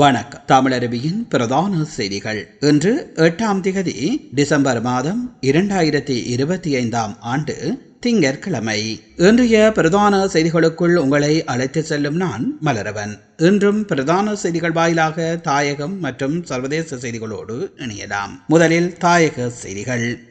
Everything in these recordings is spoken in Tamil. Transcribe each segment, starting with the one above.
வணக்கம். தமிழருவியின் பிரதான செய்திகள். இன்று எட்டாம் திகதி டிசம்பர் மாதம் இரண்டாயிரத்தி இருபத்தி ஐந்தாம் ஆண்டு திங்கட்கிழமை. இன்றைய பிரதான செய்திகளுக்குள் உங்களை அழைத்து செல்லும் நான் மலரவன். இன்றும் பிரதான செய்திகள் வாயிலாக தாயகம் மற்றும் சர்வதேச செய்திகளோடு இணையலாம். முதலில் தாயக செய்திகள்.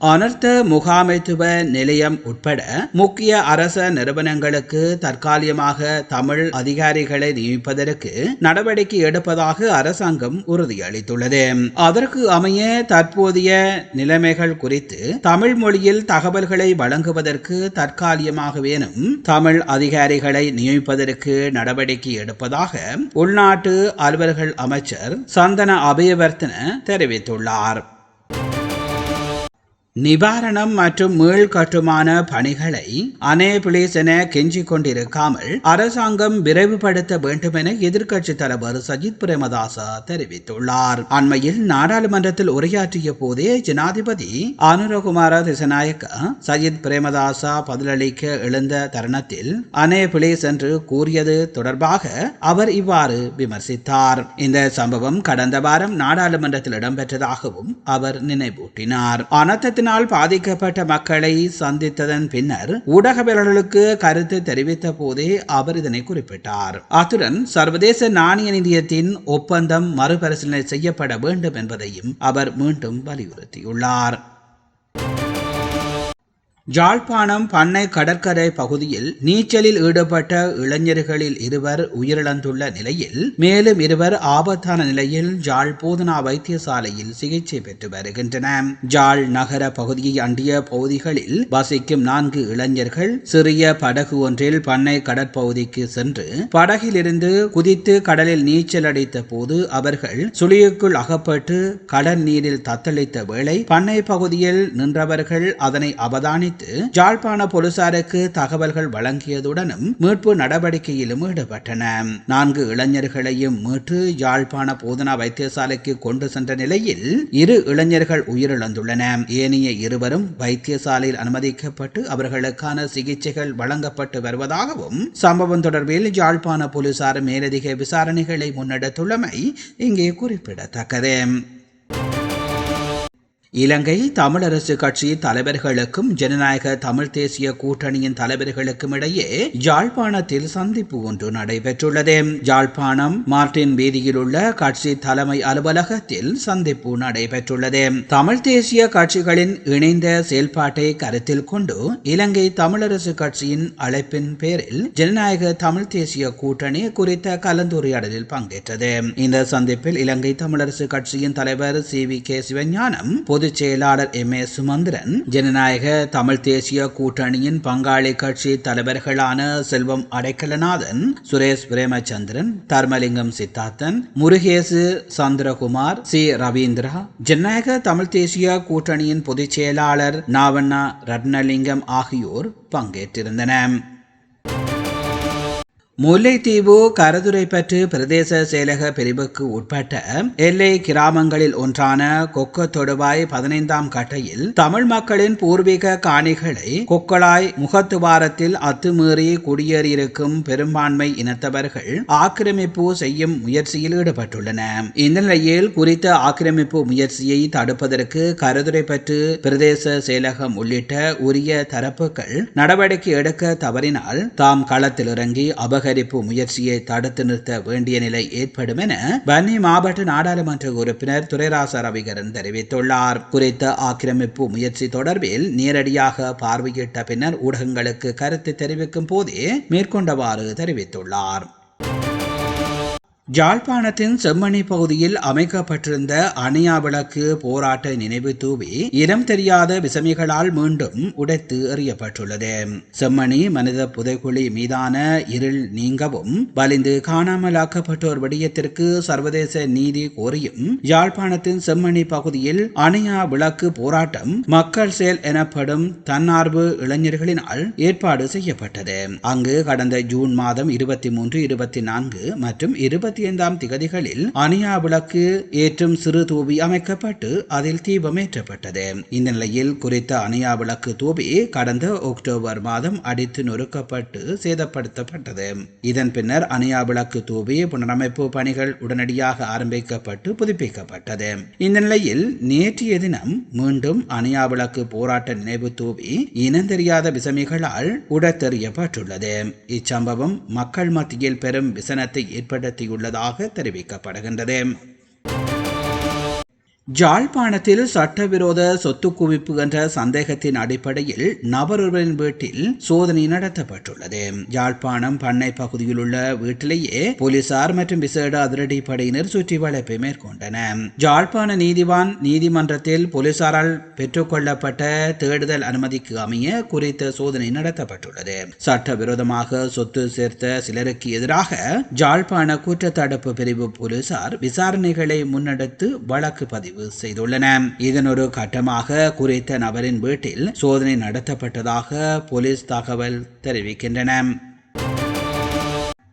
அனர்த்த முகாமைத்துவ நிலையம் உட்பட முக்கிய அரச நிறுவனங்களுக்கு தற்காலிகமாக தமிழ் அதிகாரிகளை நியமிப்பதற்கு நடவடிக்கை எடுப்பதாக அரசாங்கம் உறுதியளித்துள்ளது. அதற்கு அமைய தற்போதைய நிலைமைகள் குறித்து தமிழ் மொழியில் தகவல்களை வழங்குவதற்கு தற்காலிகமாகவேனும் தமிழ் அதிகாரிகளை நியமிப்பதற்கு நடவடிக்கை எடுப்பதாக உள்நாட்டு அலுவல்கள் அமைச்சர் சந்தன அபயவர்த்தன தெரிவித்துள்ளார். நிவாரணம் மற்றும் மீள் கட்டுமான பணிகளை அனேபிளிஸ் என கெஞ்சிக் கொண்டிருக்காமல் அரசாங்கம் விரைவுபடுத்த வேண்டும் என எதிர்க்கட்சி தலைவர் சஜித் பிரேமதாசா தெரிவித்துள்ளார். அண்மையில் நாடாளுமன்றத்தில் உரையாற்றிய போதே ஜனாதிபதி அனுரகுமார திசநாயக்க சஜித் பிரேமதாசா பதிலளிக்க எழுந்த தருணத்தில் அனேபிளிஸ் என்று கூறியது தொடர்பாக அவர் இவ்வாறு விமர்சித்தார். இந்த சம்பவம் கடந்த வாரம் நாடாளுமன்றத்தில் இடம்பெற்றதாகவும் அவர் நினைவூட்டினார். அனர்த்தத்தினால் பாதிக்கப்பட்ட மக்களை சந்தித்ததன் பின்னர் ஊடகவியலாளர்களுக்கு கருத்து தெரிவித்த போதே அவர் இதனை குறிப்பிட்டார். அத்துடன் சர்வதேச நாணய நிதியத்தின் ஒப்பந்தம் மறுபரிசீலனை செய்யப்பட வேண்டும் என்பதையும் அவர் மீண்டும் வலியுறுத்தியுள்ளார். ஜாழ்ப்பாணம் பண்ணை கடற்கரை பகுதியில் நீச்சலில் ஈடுபட்ட இளைஞர்களில் இருவர் உயிரிழந்துள்ள நிலையில் மேலும் இருவர் ஆபத்தான நிலையில் ஜாழ் போதனா வைத்தியசாலையில் சிகிச்சை பெற்று வருகின்றன ஜாழ் நகர பகுதியை அண்டிய பகுதிகளில் வசிக்கும் நான்கு இளைஞர்கள் சிறிய படகு ஒன்றில் பண்ணை கடற்பகுதிக்கு சென்று படகிலிருந்து குதித்து கடலில் நீச்சல் அடித்த போது அவர்கள் சுழியுக்குள் அகப்பட்டு கடல் நீரில் தத்தளித்த வேளை பண்ணை பகுதியில் நின்றவர்கள் அதனை அவதானித்து குறித்து ஜாழ்ப்பாண போலீசாருக்கு தகவல்கள் வழங்கியதுடனும் மீட்பு நடவடிக்கையிலும் ஈடுபட்டன. நான்கு இளைஞர்களையும் மீட்டு யாழ்ப்பாண போதனா வைத்தியசாலைக்கு கொண்டு சென்ற நிலையில் இரு இளைஞர்கள் உயிரிழந்துள்ளன. ஏனைய இருவரும் வைத்தியசாலையில் அனுமதிக்கப்பட்டு அவர்களுக்கான சிகிச்சைகள் வழங்கப்பட்டு வருவதாகவும் சம்பவம் தொடர்பில் யாழ்ப்பாண போலீசார் மேலதிக விசாரணைகளை முன்னெடுத்துள்ளமை இங்கே குறிப்பிடத்தக்கது. இலங்கை தமிழரசு கட்சி தலைவர்களுக்கும் ஜனநாயக தமிழ் தேசிய கூட்டணியின் தலைவர்களுக்கும் இடையே யாழ்ப்பாணத்தில் சந்திப்பு ஒன்று நடைபெற்றுள்ளது. யாழ்ப்பாணம் மார்டின் வீதியில் உள்ள கட்சி தலைமை அலுவலகத்தில் சந்திப்பு நடைபெற்றுள்ளது. தமிழ் தேசிய கட்சிகளின் இணைந்த செயல்பாட்டை கருத்தில் கொண்டு இலங்கை தமிழரசு கட்சியின் அழைப்பின் பேரில் ஜனநாயக தமிழ் தேசிய கூட்டணி குறித்த கலந்துரையாடலில் பங்கேற்றது. இந்த சந்திப்பில் இலங்கை தமிழரசு கட்சியின் தலைவர் சி வி கே சிவஞானம் பொதுச் செயலாளர் எம். ஏ. சுமந்திரன் ஜனநாயக தமிழ் தேசிய கூட்டணியின் பங்காளி கட்சி தலைவர்களான செல்வம் அடைக்கலநாதன் சுரேஷ் பிரேமச்சந்திரன் தர்மலிங்கம் சித்தார்த்தன் முருகேசு சந்திரகுமார் சி. ரவீந்திரா ஜனநாயக தமிழ் தேசிய கூட்டணியின் பொதுச் செயலாளர் நாவண்ணா ரத்னலிங்கம் ஆகியோர் பங்கேற்றிருந்தனர். முல்லைத்தீவு கரதுரைப்பற்று பிரதேச செயலக பிரிவுக்கு உட்பட்ட எல்லை கிராமங்களில் ஒன்றான கொக்க தொடுவாய் பதினைந்தாம் கட்டையில் தமிழ் மக்களின் பூர்வீக காணிகளை கொக்களாய் முகத்துவாரத்தில் அத்துமீறி குடியேறியிருக்கும் பெரும்பான்மை இனத்தவர்கள் ஆக்கிரமிப்பு செய்யும் முயற்சியில் ஈடுபட்டுள்ளன. இந்த நிலையில் குறித்த ஆக்கிரமிப்பு முயற்சியை தடுப்பதற்கு கருதுரைப்பற்று பிரதேச செயலகம் உள்ளிட்ட உரிய தரப்புகள் நடவடிக்கை எடுக்க தவறினால் தாம் களத்தில் இறங்கி அபக அபகரிப்பு முயற்சியை தடுத்து நிறுத்த வேண்டிய நிலை ஏற்படும் என வன்னி மாவட்ட நாடாளுமன்ற உறுப்பினர் துரைராச ரவிகரன் தெரிவித்துள்ளார். குறித்த ஆக்கிரமிப்பு முயற்சி தொடர்பில் நேரடியாக பார்வையிட்ட பின்னர் ஊடகங்களுக்கு கருத்து தெரிவிக்கும் போதே மேற்கொண்டவாறு தெரிவித்துள்ளார். ஜாழ்ப்பாணத்தின் செம்மணி பகுதியில் அமைக்கப்பட்டிருந்த அணையா விளக்கு போராட்ட நினைவு தூவி இனம் தெரியாத விசமிகளால் மீண்டும் உடைத்து எறியப்பட்டுள்ளது. செம்மணி மனித புதைக்குழி மீதான இருள் நீங்கவும் வலிந்து காணாமலாக்கப்பட்டோர் விடயத்திற்கு சர்வதேச நீதி கோரியும் யாழ்ப்பாணத்தின் செம்மணி பகுதியில் அணையா விளக்கு போராட்டம் மக்கள் செயல் எனப்படும் தன்னார்வ இளைஞர்களினால் ஏற்பாடு செய்யப்பட்டது. அங்கு கடந்த ஜூன் மாதம் இருபத்தி மூன்று இருபத்தி நான்கு மற்றும் இருபத்தி இருபத்தி ஐந்தாம் திகதிகளில் அனியா விளக்கு ஏற்றும் சிறு தூபி அமைக்கப்பட்டு அதில் தீபம் ஏற்றப்பட்டது. இந்த நிலையில் குறித்த அனியா விளக்கு தூபி கடந்த அக்டோபர் மாதம் அடித்து நொறுக்கப்பட்டு சேதப்படுத்தப்பட்டது. இதன் பின்னர் அனியா விளக்கு தூபி புனரமைப்பு பணிகள் உடனடியாக ஆரம்பிக்கப்பட்டு புதுப்பிக்கப்பட்டது. இந்த நிலையில் நேற்றைய தினம் மீண்டும் அனியா விளக்கு போராட்ட நினைவு தூவி இனந்தெரியாத விசமிகளால் உடத்தெறியப்பட்டுள்ளது இச்சம்பவம் மக்கள் மத்தியில் பெரும் விசனத்தை உள்ளதாக தெரிவிக்கப்படுகின்றது. ஜாழ்ப்பாணத்தில் சட்டவிரோத சொத்து குவிப்பு என்ற சந்தேகத்தின் அடிப்படையில் நபரொருவரின் வீட்டில் சோதனை நடத்தப்பட்டுள்ளது. ஜாழ்ப்பாணம் பண்ணை பகுதியில் உள்ள வீட்டிலேயே போலீசார் மற்றும் விசேட அதிரடி படையினர் சுற்றி வளைப்பை மேற்கொண்டனர். ஜாழ்ப்பாண நீதிவான் நீதிமன்றத்தில் போலீசாரால் பெற்றுக்கொள்ளப்பட்ட தேடுதல் அனுமதிக்கு அமைய குறித்த சோதனை நடத்தப்பட்டுள்ளது. சட்டவிரோதமாக சொத்து சேர்த்த சிலருக்கு எதிராக ஜாழ்ப்பாண குற்றத்தடுப்பு பிரிவு போலீசார் விசாரணைகளை முன்னெடுத்து வழக்கு பதிவு செய்துள்ளன. இதன் ஒரு கட்டமாக குறித்த நபரின் வீட்டில் சோதனை நடத்தப்பட்டதாக போலீஸ் தகவல் தெரிவிக்கின்றன.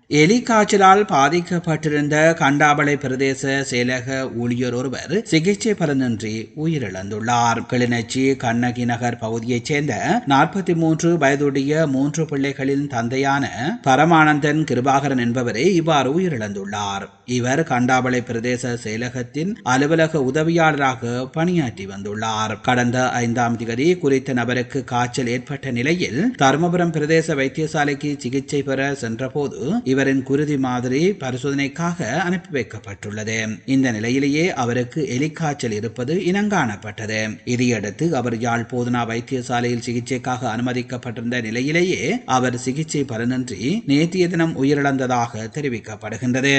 எலிக்காய்ச்சலால் பாதிக்கப்பட்டிருந்த கண்டாபளை பிரதேச செயலக ஊழியர் ஒருவர் சிகிச்சை பலனின்றி உயிரிழந்துள்ளார். கிளிநொச்சி கண்ணகி நகர் பகுதியைச் சேர்ந்த நாற்பத்தி மூன்று வயதுடைய மூன்று பிள்ளைகளின் தந்தையான பரமானந்தன் கிருபாகரன் என்பவரே இவ்வாறு உயிரிழந்துள்ளார். இவர் கண்டாபளை பிரதேச செயலகத்தின் அலுவலக உதவியாளராக பணியாற்றி வந்துள்ளார். கடந்த ஐந்தாம் தேதி குறித்த நபருக்கு காய்ச்சல் ஏற்பட்ட நிலையில் தருமபுரம் பிரதேச வைத்தியசாலைக்கு சிகிச்சை பெற சென்றபோது இவரின் குருதி மாதிரி பரிசோதனைக்காக அனுப்பி வைக்கப்பட்டுள்ளது. இந்த நிலையிலேயே அவருக்கு எலிக்காய்ச்சல் இருப்பது இனங்காணப்பட்டது. இதையடுத்து அவர் யாழ் போதனா வைத்தியசாலையில் சிகிச்சைக்காக அனுமதிக்கப்பட்டிருந்த நிலையிலேயே அவர் சிகிச்சை பலனின்றி நேற்றைய தினம் உயிரிழந்ததாக தெரிவிக்கப்படுகின்றது.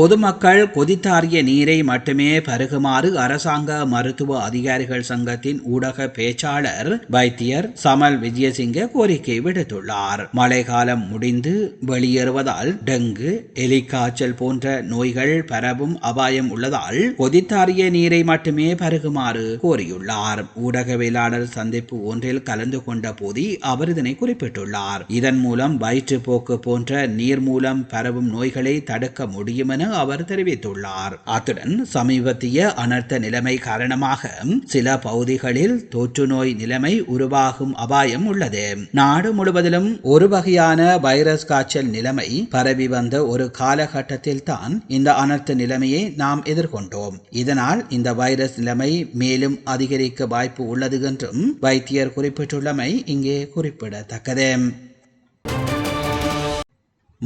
பொதுமக்கள் கொதித்தாரிய நீரை மட்டுமே பருகுமாறு அரசாங்க மருத்துவ அதிகாரிகள் சங்கத்தின் ஊடக பேச்சாளர் வைத்தியர் சமல் விஜயசிங்க கோரிக்கை விடுத்துள்ளார். மழை காலம் முடிந்து வெளியேறுவதால் டெங்கு எலிக்காய்ச்சல் போன்ற நோய்கள் பரவும் அபாயம் உள்ளதால் கொதித்தாரிய நீரை மட்டுமே பருகுமாறு கோரியுள்ளார். ஊடகவியலாளர் சந்திப்பு ஒன்றில் கலந்து கொண்ட போது அவர் இதனை குறிப்பிட்டுள்ளார். இதன் மூலம் வயிற்றுப்போக்கு போன்ற நீர் மூலம் பரவும் நோய்களை தடுக்க முடியும் என அவர் தெரிவித்துள்ளார். அத்துடன் சமீபத்திய அனர்த்த நிலைமை காரணமாக சில பகுதிகளில் தொற்று நோய் நிலைமை உருவாகும் அபாயம் உள்ளது. நாடு முழுவதிலும் ஒரு வகையான வைரஸ் காய்ச்சல் நிலைமை பரவி வந்த ஒரு காலகட்டத்தில் தான் இந்த அனர்த்த நிலைமையை நாம் எதிர்கொண்டோம். இதனால் இந்த வைரஸ் நிலைமை மேலும் அதிகரிக்க வாய்ப்பு உள்ளது என்றும் வைத்தியர் குறிப்பிட்டுள்ளமை இங்கே குறிப்பிடத்தக்கது.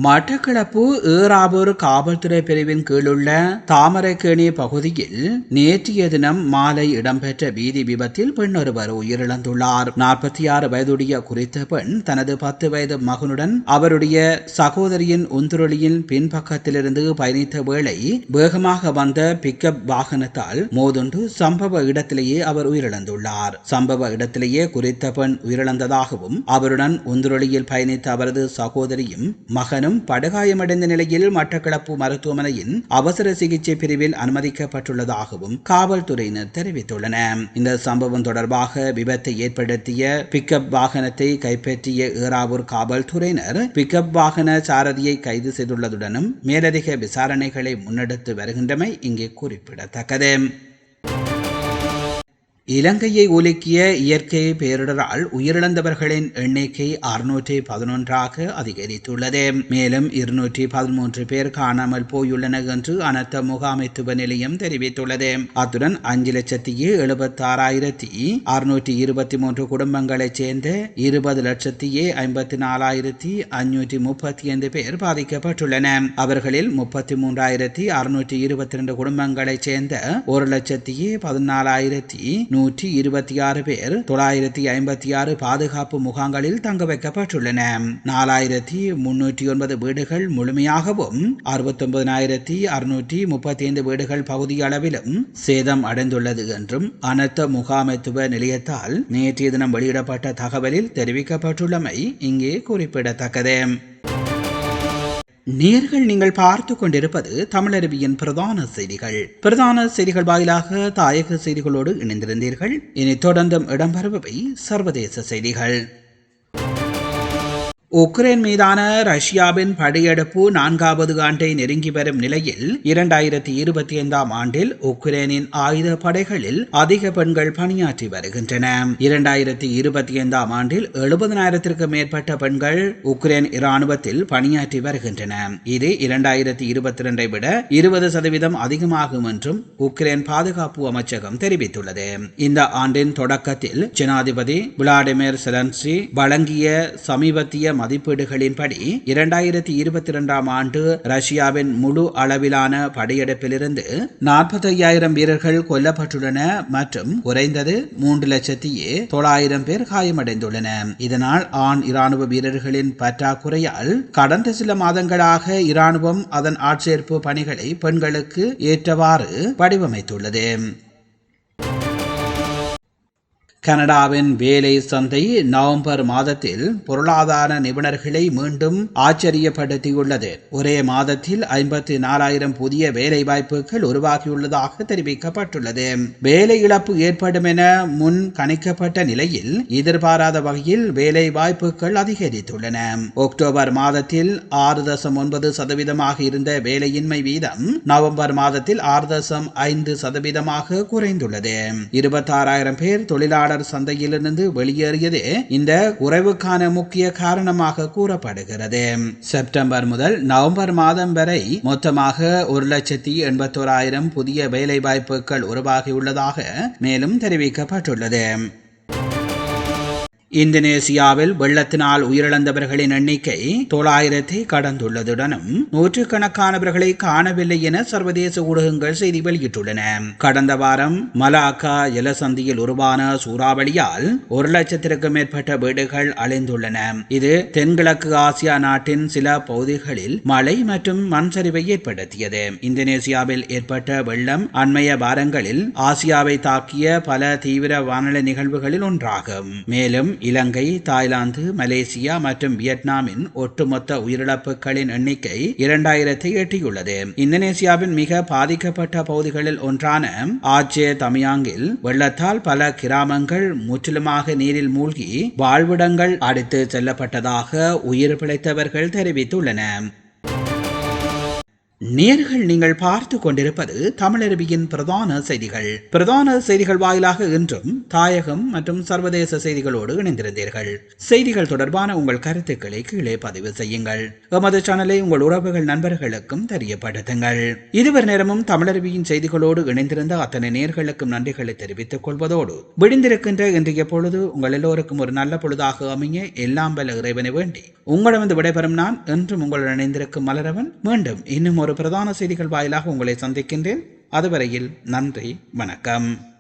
மட்டக்களப்பு ஏறாவூர் காவல்துறை பிரிவின் கீழுள்ள தாமரைக்கேணி பகுதியில் நேற்றைய தினம் மாலை இடம்பெற்ற வீதி விபத்தில் பெண் ஒருவர் உயிரிழந்துள்ளார். நாற்பத்தி ஆறு வயதுடைய குறித்த பெண் தனது பத்து வயது மகனுடன் அவருடைய சகோதரியின் உந்துருளியின் பின்பக்கத்திலிருந்து பயணித்த வேளை வேகமாக வந்த பிக்கப் வாகனத்தால் மோதுண்டு சம்பவ இடத்திலேயே அவர் உயிரிழந்துள்ளார். சம்பவ இடத்திலேயே குறித்த பெண் உயிரிழந்ததாகவும் அவருடன் உந்துருளியில் பயணித்த அவரது சகோதரியும் மகன் மகனும் படுகாயமடைந்த நிலையில் மட்டக்களப்பு மருத்துவமனையின் அவசர சிகிச்சை பிரிவில் அனுமதிக்கப்பட்டுள்ளதாகவும் காவல்துறையினர் தெரிவித்துள்ளனர் இந்த சம்பவம் தொடர்பாக விபத்தை ஏற்படுத்திய பிக்கப் வாகனத்தை கைப்பற்றிய ஏறாவூர் காவல்துறையினர் பிக்கப் வாகன சாரதியை கைது செய்துள்ளதுடனும் மேலதிக விசாரணைகளை முன்னெடுத்து வருகின்றமை இங்கே குறிப்பிடத்தக்கது. இலங்கையை உலுக்கிய இயற்கை பேரிடரால் உயிரிழந்தவர்களின் எண்ணிக்கை அறுநூற்றி பதினொன்றாக அதிகரித்துள்ளது. மேலும் இருநூற்றி பதிமூன்று பேர் காணாமல் போயுள்ளனர் என்று அனர்த்த முகாமைத்துவ நிலையம் தெரிவித்துள்ளது. அத்துடன் அஞ்சு லட்சத்தி எழுபத்தாறாயிரத்தி அறுநூற்றி இருபத்தி மூன்று குடும்பங்களைச் சேர்ந்த இருபது லட்சத்தி ஐம்பத்தி நாலாயிரத்தி அஞ்சூற்றி முப்பத்தி ஐந்து பேர் பாதிக்கப்பட்டுள்ளன. அவர்களில் முப்பத்தி மூன்றாயிரத்தி அறுநூற்றி இருபத்தி ரெண்டு குடும்பங்களைச் சேர்ந்த ஒரு லட்சத்தி பதினாலாயிரத்தி நூற்றி இருபத்தி ஆறு பேர் தொள்ளாயிரத்தி ஐம்பத்தி ஆறு பாதுகாப்பு முகாம்களில் தங்க வைக்கப்பட்டுள்ளன. நாலாயிரத்தி முன்னூற்றி ஒன்பது வீடுகள் முழுமையாகவும் அறுபத்தொன்பதாயிரத்தி அறுநூற்றி முப்பத்தி ஐந்து வீடுகள் பகுதி அளவிலும் சேதம் அடைந்துள்ளது என்றும் அனர்த்த முகாமைத்துவ நிலையத்தால் நேற்றைய தினம் வெளியிடப்பட்ட தகவலில் தெரிவிக்கப்பட்டுள்ளமை இங்கே குறிப்பிடத்தக்கது. நேர்கள் நீங்கள் பார்த்து கொண்டிருப்பது தமிழருவியின் பிரதான செய்திகள். பிரதான செய்திகள் வாயிலாக தாயக செய்திகளோடு இணைந்திருந்தீர்கள். இனி தொடர்ந்தும் இடம்பெறுபவை சர்வதேச செய்திகள். உக்ரைன் மீதான ரஷ்யாவின் படையெடுப்பு நான்காவது ஆண்டை நெருங்கி வரும் நிலையில் இரண்டாயிரத்தி இருபத்தி ஐந்தாம் ஆண்டில் உக்ரைனின் ஆயுத படைகளில் அதிக பெண்கள் பணியாற்றி வருகின்றன. இரண்டாயிரத்தி இருபத்தி ஐந்தாம் ஆண்டில் எழுபதனாயிரத்திற்கும் மேற்பட்ட பெண்கள் உக்ரைன் இராணுவத்தில் பணியாற்றி வருகின்றன. இது இரண்டாயிரத்தி இருபத்தி இரண்டை விட இருபது சதவீதம் அதிகமாகும் என்றும் உக்ரைன் பாதுகாப்பு அமைச்சகம் தெரிவித்துள்ளது. இந்த ஆண்டின் தொடக்கத்தில் ஜனாதிபதி விளாடிமிர் செலன்சி வழங்கிய சமீபத்திய மதிப்பீடுகளின்படி இரண்டாயிரத்தி இருபத்தி இரண்டாம் ஆண்டு ரஷ்யாவின் முழு அளவிலான படையெடுப்பிலிருந்து நாற்பத்தி ஐயாயிரம் வீரர்கள் கொல்லப்பட்டுள்ளன மற்றும் குறைந்தது மூன்று லட்சத்தியே தொள்ளாயிரம் பேர் காயமடைந்துள்ளன. இதனால் ஆண் இராணுவ வீரர்களின் பற்றாக்குறையால் கடந்த சில மாதங்களாக இராணுவம் அதன் ஆட்சேர்ப்பு பணிகளை பெண்களுக்கு ஏற்றவாறு வடிவமைத்துள்ளது. கனடாவின் வேலை சந்தை நவம்பர் மாதத்தில் பொருளாதார நிபுணர்களை மீண்டும் ஆச்சரியப்படுத்தியுள்ளது. ஒரே மாதத்தில் ஐம்பத்தி நாலாயிரம் புதிய வேலை வாய்ப்புகள் உருவாகியுள்ளதாக தெரிவிக்கப்பட்டுள்ளது. வேலை இழப்பு ஏற்படும் என முன் கணிக்கப்பட்ட நிலையில் எதிர்பாராத வகையில் வேலை வாய்ப்புகள் அதிகரித்துள்ளன. அக்டோபர் மாதத்தில் ஆறு தசம் ஒன்பது சதவீதமாக இருந்த வேலையின்மை வீதம் நவம்பர் மாதத்தில் ஆறு தசம் ஐந்து சதவீதமாக குறைந்துள்ளது. இருபத்தாறாயிரம் பேர் தொழிலாளர் தொழிலாளர் சந்தையிலிருந்து வெளியேறியதே இந்த குறைவுக்கான முக்கிய காரணமாக கூறப்படுகிறது. செப்டம்பர் முதல் நவம்பர் மாதம் வரை மொத்தமாக ஒரு லட்சத்தி எண்பத்தோராயிரம் புதிய வேலை வாய்ப்புகள் உருவாகியுள்ளதாக மேலும் தெரிவிக்கப்பட்டுள்ளது. இந்தோனேசியாவில் வெள்ளத்தினால் உயிரிழந்தவர்களின் எண்ணிக்கை தொள்ளாயிரத்தை கடந்துள்ளதுடனும் நூற்றுக்கணக்கானவர்களை காணவில்லை என சர்வதேச ஊடகங்கள் செய்தி வெளியிட்டுள்ளன. கடந்த வாரம் மலாக்கா ஜலசந்தியில் உருவான சூறாவளியால் ஒரு லட்சத்திற்கும் மேற்பட்ட வீடுகள் அழிந்துள்ளன. இது தென்கிழக்கு ஆசியா நாட்டின் சில பகுதிகளில் மழை மற்றும் மண் சரிவை ஏற்படுத்தியது. இந்தோனேசியாவில் ஏற்பட்ட வெள்ளம் அண்மைய வாரங்களில் ஆசியாவை தாக்கிய பல தீவிர வானிலை நிகழ்வுகளில் ஒன்றாகும். மேலும் இலங்கை தாய்லாந்து மலேசியா மற்றும் வியட்நாமின் ஒட்டுமொத்த உயிரிழப்புகளின் எண்ணிக்கை இரண்டாயிரத்தை எட்டியுள்ளது. இந்தோனேசியாவின் மிக பாதிக்கப்பட்ட பகுதிகளில் ஒன்றான ஆச்சே தமியாங்கில் வெள்ளத்தால் பல கிராமங்கள் முற்றிலுமாக நீரில் மூழ்கி வாழ்விடங்கள் அடித்து செல்லப்பட்டதாக உயிர் பிழைத்தவர்கள் தெரிவித்துள்ளனர். நேர்கள் நீங்கள் பார்த்து கொண்டிருப்பது தமிழருவியின் பிரதான செய்திகள். பிரதான செய்திகள் வாயிலாக இன்றும் தாயகம் மற்றும் சர்வதேச செய்திகளோடு இணைந்திருந்தீர்கள். செய்திகள் தொடர்பான உங்கள் கருத்துக்களை கீழே பதிவு செய்யுங்கள். எமது சேனலை உங்கள் உறவுகள் நண்பர்களுக்கும் தெரியப்படுத்துங்கள். இதுவரை நேரமும் தமிழருவியின் செய்திகளோடு இணைந்திருந்த அத்தனை நேர்களுக்கும் நன்றிகளை தெரிவித்துக் கொள்வதோடு விடிந்திருக்கின்ற இன்றைய பொழுது உங்கள் எல்லோருக்கும் ஒரு நல்ல பொழுதாக அமைய எல்லாம் வல்ல இறைவனை வேண்டி உங்களிடமிருந்து விடைபெறும் நான் என்றும் உங்களுடன் இணைந்திருக்கும் மலரவன். மீண்டும் இன்னும் ஒரு பிரதான செய்திகள் வாயிலாக உங்களை சந்திக்கின்றேன். அதுவரையில் நன்றி வணக்கம்.